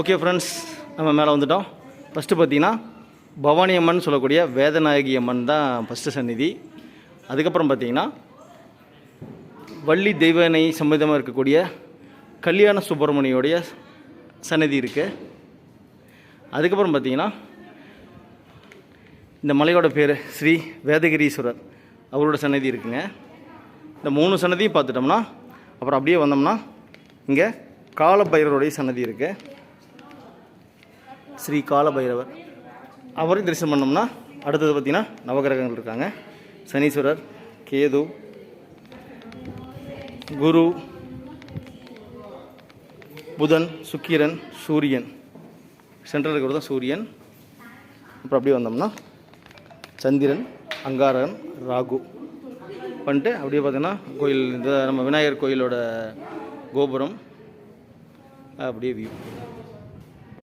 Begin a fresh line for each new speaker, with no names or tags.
Okay friends நம்ம மேலே வந்துட்டோம். ஃபஸ்ட்டு பார்த்தீங்கன்னா பவானி அம்மன் சொல்லக்கூடிய வேதநாயகி அம்மன் தான் ஃபஸ்ட்டு சந்நிதி. அதுக்கப்புறம் பார்த்தீங்கன்னா வள்ளி தெய்வனை சம்மதமாக இருக்கக்கூடிய கல்யாண சுப்பிரமணியோடைய சன்னதி இருக்குது அதுக்கப்புறம் பார்த்தீங்கன்னா இந்த மலையோட பேர் ஸ்ரீ வேதகிரீஸ்வரர் அவரோட சன்னதி இருக்குங்க. இந்த மூணு சன்னதியும் பார்த்துட்டோம்னா அப்புறம் அப்படியே வந்தோம்னா இங்கே காலபைரருடைய சன்னதி இருக்குது ஸ்ரீ காலபைரவர். அவரையும் தரிசனம் பண்ணோம்னா அடுத்தது பார்த்திங்கன்னா நவகிரகங்கள் இருக்காங்க. சனீஸ்வரர் கேது குரு புதன் சுக்கிரன் சூரியன். சென்ட்ரல் இருக்கிறது தான் சூரியன். அப்புறம் அப்படியே வந்தோம்னா சந்திரன் அங்காரன் ராகு. பண்ணிட்டு அப்படியே பார்த்தீங்கன்னா கோயில் இந்த நம்ம விநாயகர் கோயிலோட கோபுரம் அப்படியே வியூ